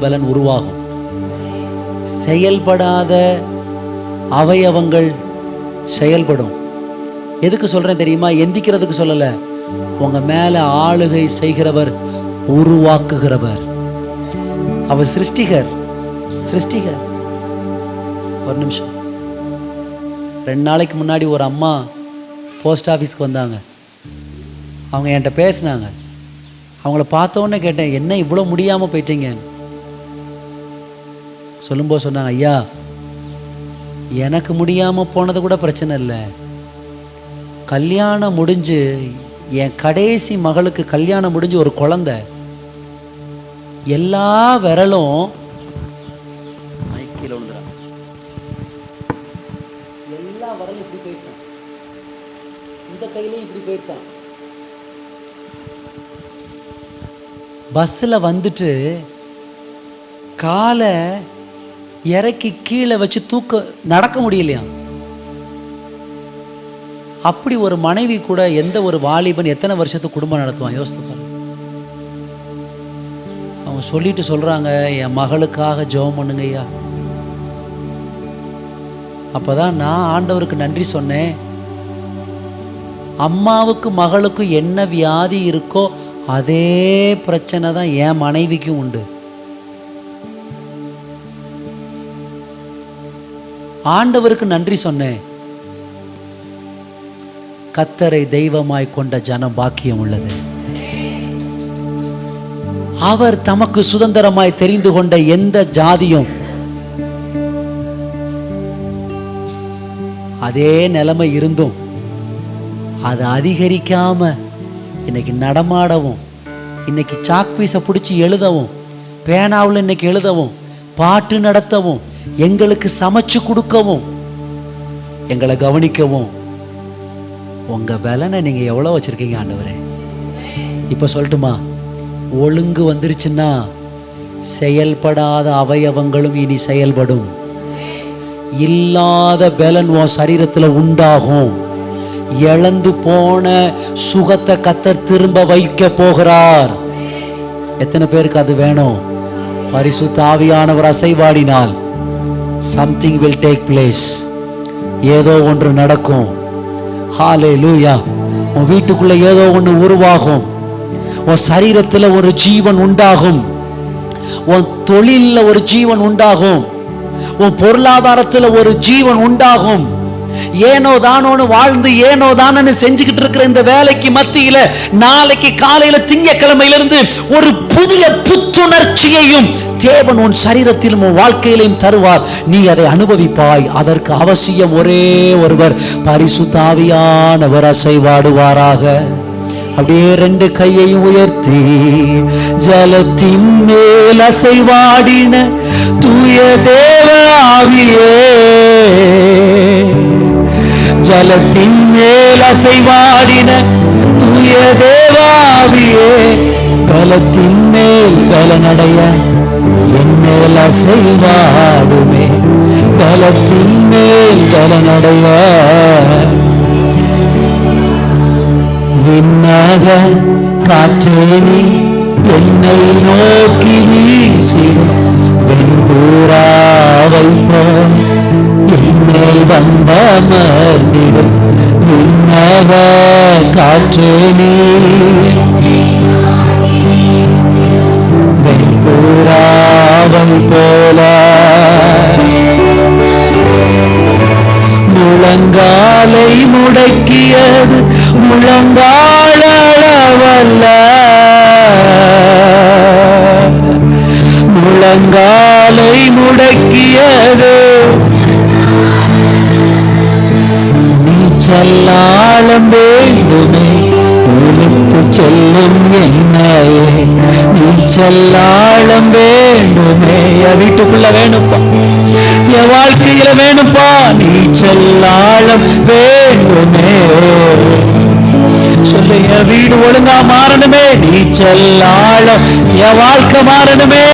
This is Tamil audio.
பலன் உருவாகும். செயல்படாத அவயவங்கள் செயல்படும். எதுக்கு சொல்றேன் தெரியுமா? எந்திக்கிறதுக்கு சொல்லல. உங்க மேல ஆளுகை செய்கிறவர் உருவாக்குகிறவர். அவர் சிருஷ்டிகர். சிருஷ்டிகர். ஒரு நிமிஷம். ரெண்டு நாளைக்கு முன்னாடி ஒரு அம்மா போஸ்ட் ஆஃபீஸ்க்கு வந்தாங்க. அவங்க என்கிட்ட பேசினாங்க. அவங்கள பார்த்த உடனே கேட்டேன் என்ன இவ்வளோ முடியாமல் போயிட்டீங்கன்னு? சொல்லும்போது சொன்னாங்க ஐயா எனக்கு முடியாமல் போனது கூட பிரச்சனை இல்லை. கல்யாணம் முடிஞ்சு என் கடைசி மகளுக்கு கல்யாணம் முடிஞ்சு ஒரு குழந்தை. எல்லா விரலும் கீழே விழுந்துறாங்க எல்லா விரலும் இப்படி போயிடுச்சான் இந்த கையிலையும் இப்படி போயிடுச்சான் பஸ்ஸில் வந்துட்டு காலை இறக்கி கீழே வச்சு தூக்க நடக்க முடியலையா? அப்படி ஒரு மனைவி கூட எந்த ஒரு வாலிபன் எத்தனை வருஷத்துக்கு குடும்பம் நடத்துவான்? யோசித்து பாருங்க. அவங்க சொல்லிட்டு சொல்றாங்க என் மகளுக்காக ஜெபம் பண்ணுங்க ஐயா. அப்பதான் நான் ஆண்டவருக்கு நன்றி சொன்னேன். அம்மாவுக்கு மகளுக்கும் என்ன வியாதி இருக்கோ அதே பிரச்சனை தான் என் மனைவிக்கும் உண்டு. ஆண்டவருக்கு நன்றி சொன்னேன். கத்தரை தெய்வமாய் கொண்ட ஜனம் பாக்கியம் உள்ளது. அவர் தமக்கு சுதந்திரமாய் தெரிந்து கொண்ட எந்த ஜாதியும் அதே நிலைமை இருந்தும் அதை அதிகரிக்காம இன்னைக்கு நடமாடவும் இன்னைக்கு சாக் பீஸை பிடிச்சி எழுதவும் பேனாவில் இன்னைக்கு எழுதவும் பாட்டு நடத்தவும் எங்களுக்கு சமைச்சு கொடுக்கவும் எங்களை கவனிக்கவும் உங்க பலனை நீங்க எவ்வளோ வச்சிருக்கீங்க ஆண்டவரே? இப்போ சொல்லட்டுமா? ஒழுங்கு வந்துருச்சுன்னா செயல்படாத அவயவங்களும் இனி செயல்படும். இல்லாத பலன் உன் சரீரத்தில் உண்டாகும். இழந்து போன சுகத்தை கத்த திரும்ப வைக்க போகிறார். எத்தனை பேருக்கு அது வேணும்? பரிசுத்த ஆவியானவர் அசைவாடினால் சம்திங் வில் டேக் பிளேஸ் ஏதோ ஒன்று நடக்கும். ஹாலே லூயா உன் வீட்டுக்குள்ள ஏதோ ஒன்று உருவாகும். உன் சரீரத்தில் ஒரு ஜீவன் உண்டாகும். உன் தொழிலில் ஒரு ஜீவன் உண்டாகும். உன் பொருளாதாரத்தில் ஒரு ஜீவன் உண்டாகும். ஏனோ தானோன்னு வாழ்ந்து ஏனோ தானோன்னு செஞ்சுக்கிட்டு இருக்கிற இந்த வேலைக்கு மத்தியில நாளைக்கு காலையில திங்கக்கிழமையிலிருந்து ஒரு புதிய மகிழ்ச்சியையும் தேவன் உன் சரீரத்திலும் உன் வாழ்க்கையிலும் தருவார். நீ அதை அனுபவிப்பாய். அதற்கு அவசியம் ஒரே ஒருவர் பரிசுத்தாவியானவர் அசைவாடுவாராக. அப்படியே ரெண்டு கையையும் உயர்த்தி ஜலத்தின் மேல் அசைவாடின தூய தேவ ஆவியே. ஜலத்தின் மேல் அசைவாடின தூய பலத்தின் மேல் பலனடைய என் மேல் அசைவாடுமே. பலத்தின் மேல் பலனடைய. விண்ணக காற்றேனி என்னை நோக்கி வீசிடும். வெண்பூராவை போல் என்னை வந்த விண்ணாக விண்ணக காற்றேனி போல. முழங்காலை முடக்கியது முழங்காளவல்ல முழங்காலை முடக்கியது நீச்சல்லாளம் வேண்டுமே. செல்லும் என்னையே நீச்சல்லாளம் வேண்டுமே. என் வீட்டுக்குள்ள வேணுப்பா என் வாழ்க்கையில வேணுப்பா நீ செல்லாளம் வேண்டுமே. சொல்லு என் வீடு ஒழுங்கா மாறணுமே. நீ செல்லாளம் என் வாழ்க்கை மாறணுமே.